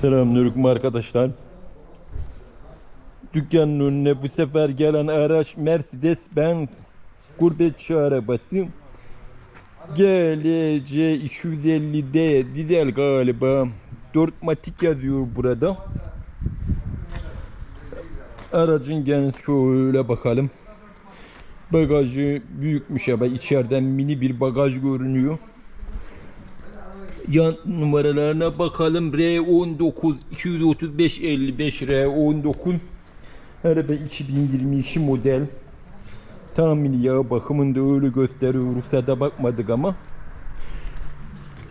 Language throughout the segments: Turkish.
Selamünaleyküm arkadaşlar. Dükkanın önüne bu sefer gelen araç Mercedes Benz gurbetçi arabası. GLC 250D Didel galiba. 4 matik yazıyor burada. Aracın genç şöyle bakalım. Bagajı büyükmüş ama içeriden mini bir bagaj görünüyor. Yan numaralarına bakalım. R19 235 55 R19 Araba 2022 model. Tahmini yağ bakımında öyle gösteriyor. Ruhsata bakmadık ama.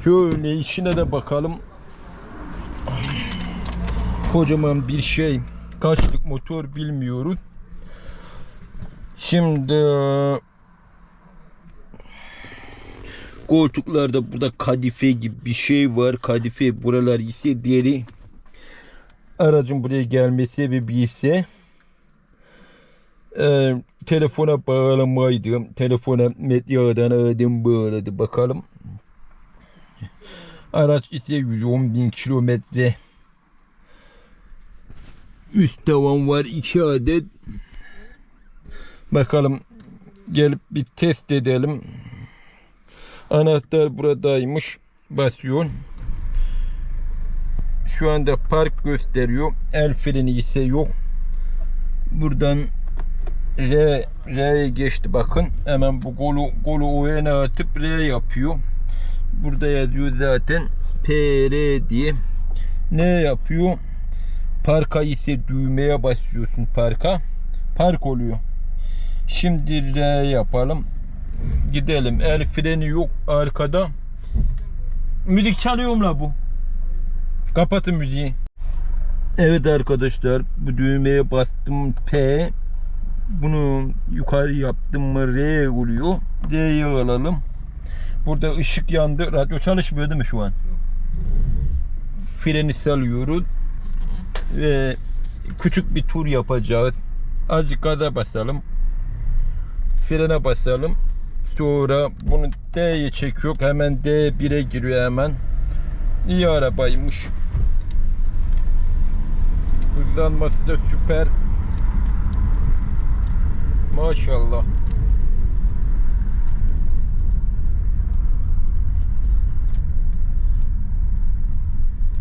Şöyle içine de bakalım. Kocaman bir şey. Kaçlık motor bilmiyoruz. Şimdi Koltuklarda burada kadife gibi bir şey var. Kadife buralar ise deri. Aracın buraya gelme sebebi ise e, telefona bağlamaydı. Telefona medyadan aradım bağladı. Bakalım. Araç ise 110 bin kilometre. Üst tavan var 2 adet. Bakalım gelip bir test edelim. Anahtar buradaymış. Basıyor. Şu anda park gösteriyor. El freni ise yok. Buradan R R'ye geçti bakın. Hemen bu golü golü o yana atıp R yapıyor. Burada yazıyor zaten PR diye. Ne yapıyor? Parka ise düğmeye basıyorsun parka. Park oluyor. Şimdi R yapalım gidelim. El freni yok arkada. Müzik çalıyor la bu? Kapatın müziği. Evet arkadaşlar bu düğmeye bastım P. Bunu yukarı yaptım mı R oluyor. D'yi alalım. Burada ışık yandı. Radyo çalışmıyor değil mi şu an? Freni salıyoruz. Ve küçük bir tur yapacağız. Azıcık gaza basalım. Frene basalım. Sonra bunu D'ye çekiyor. Hemen D1'e giriyor hemen. İyi arabaymış. Hızlanması da süper. Maşallah.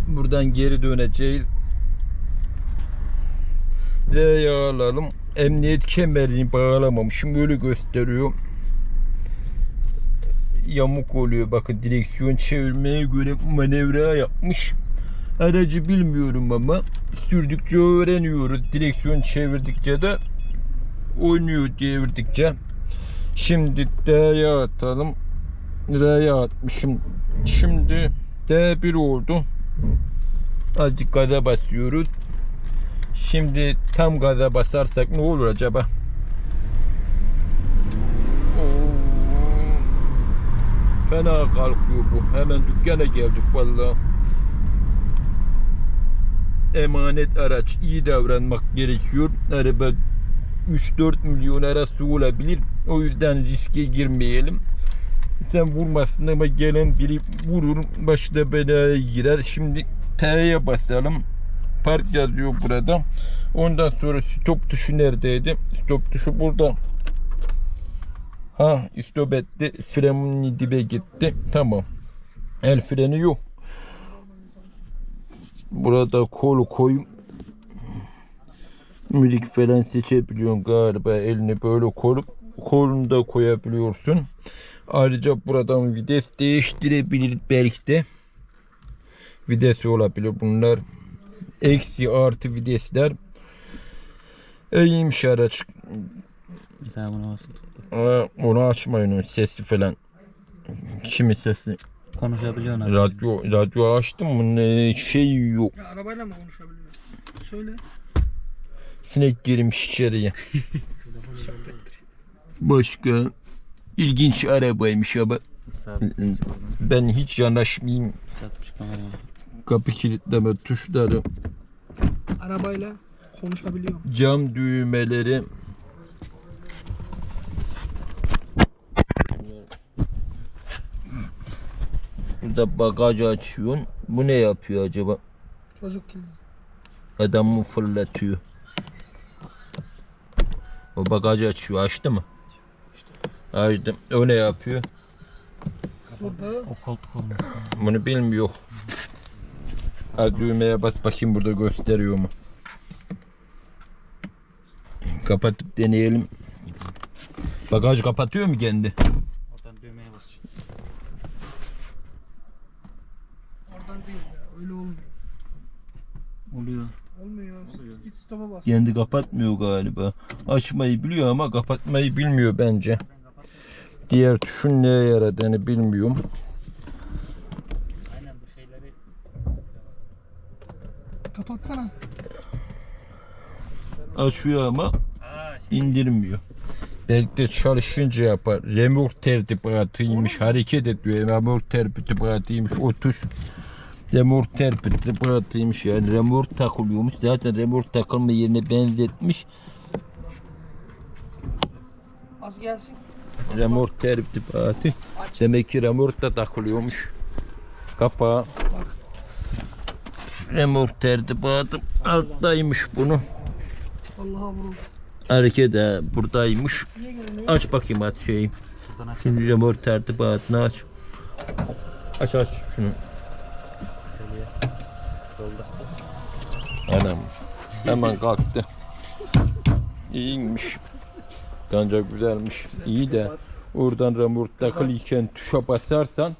Buradan geri döneceğiz. D'ye alalım. Emniyet kemerini bağlamamışım. Böyle gösteriyor yamuk oluyor. Bakın direksiyon çevirmeye göre manevra yapmış. Aracı bilmiyorum ama sürdükçe öğreniyoruz. Direksiyon çevirdikçe de oynuyor çevirdikçe. Şimdi D'ye atalım. D'ye atmışım. Şimdi D1 oldu. Azıcık gaza basıyoruz. Şimdi tam gaza basarsak ne olur acaba? Fena kalkıyor bu. Hemen dükkana geldik vallahi. Emanet araç. iyi davranmak gerekiyor. Araba 3-4 milyon arası olabilir. O yüzden riske girmeyelim. Sen vurmasın ama gelen biri vurur. Başı da belaya girer. Şimdi P'ye basalım. Park yazıyor burada. Ondan sonra stop tuşu neredeydi? Stop tuşu burada. Ha stop etti. Freni dibe gitti. Tamam. El freni yok. Burada kolu koy. Müzik falan seçebiliyorsun galiba. Elini böyle korup kolunu da koyabiliyorsun. Ayrıca buradan vites değiştirebiliriz belki de. Vites olabilir bunlar. Eksi artı vitesler. İyiymiş araç. Bir tane buna basın. Aa, onu açmayın o sesi falan. Kimin sesi? Konuşabiliyorsun abi. Radyo radyo açtım mı ne şey yok. Ya arabayla mı konuşabiliyor? Söyle. Sinek girmiş içeriye. Başka ilginç arabaymış ama ben hiç yanaşmayayım. Kapı kilitleme tuşları, Arabayla konuşabiliyor. cam düğmeleri. Burada bagaj açıyorsun. Bu ne yapıyor acaba? Çocuk kilidi. Adamı fırlatıyor. O bagajı açıyor. Açtı mı? Açtı. Öyle yapıyor. Burada O koltuk olmaz. Bunu bilmiyor. Ha, düğmeye bas bakayım burada gösteriyor mu? Kapatıp deneyelim. Bagaj kapatıyor mu kendi? Oradan düğmeye bas. oradan değil ya. Öyle olmuyor. Oluyor. Olmuyor. Git stop'a bas. Kendi kapatmıyor galiba. Açmayı biliyor ama kapatmayı bilmiyor bence. Diğer tuşun neye yaradığını bilmiyorum. Aynen bu şeyleri Kapatsana. Açıyor ama Aa şey indirmiyor. Belki de çalışınca yapar. Remork tertibatıymış. Hareket ediyor. Remork tertibatıymış. O tuş. Remork tertibatıymış. Yani remork takılıyormuş. Zaten remork takılma yerine benzetmiş. Az gelsin. Remork tertibatı. Demek ki remork da takılıyormuş. Kapağı. Remork tertibatı alttaymış bunu. Allah'a vuruldu. Hareket de buradaymış. Aç bakayım aç şeyi. Şimdi remork tertibatını aç. Aç aç şunu. Geliyor. Yolda. Anam. Hemen kalktı. İyiymiş. Ganca güzelmiş. İyi de oradan remork takılıyken tuşa basarsan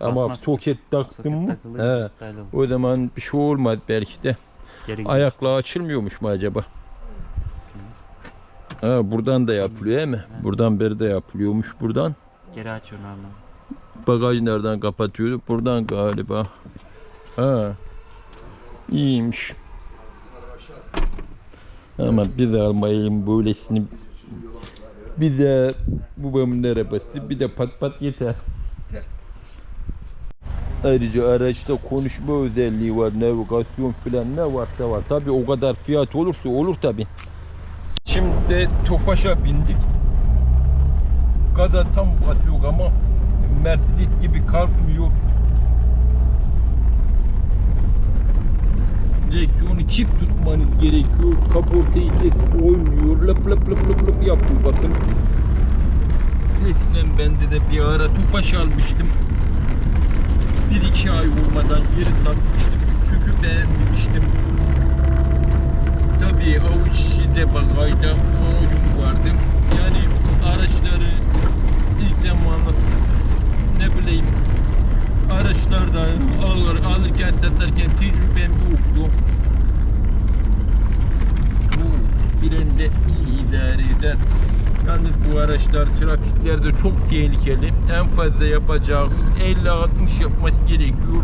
ama Basmaz. soket taktın mı? Soket takılı, He. iptal oldu. O zaman bir şey olmaz belki de. Geri gidiyor. Ayakla açılmıyormuş mu acaba? Ha, buradan da yapılıyor değil mi? Buradan beri de yapılıyormuş buradan. Geri açıyorsun anlam. Bagaj nereden kapatıyorduk? Buradan galiba. Ha. İyiymiş. Ama biz almayalım böylesini. Bir de babamın arabası, bir de pat pat yeter. Ayrıca araçta konuşma özelliği var, navigasyon filan ne varsa var. Tabi o kadar fiyat olursa olur tabi. Şimdi Tofaş'a bindik. Gaza tam batıyor ama Mercedes gibi kalkmıyor. Çift tutmanız gerekiyor. Kaportayı ses oynuyor. Lap lap lap lap lap yapıyor bakın. Eskiden bende de bir ara Tofaş almıştım. Bir iki ay olmadan geri satmıştım. Çünkü beğenmemiştim. Frende iyi idare eder. Yalnız bu araçlar trafiklerde çok tehlikeli. En fazla yapacağımız 50-60 yapması gerekiyor.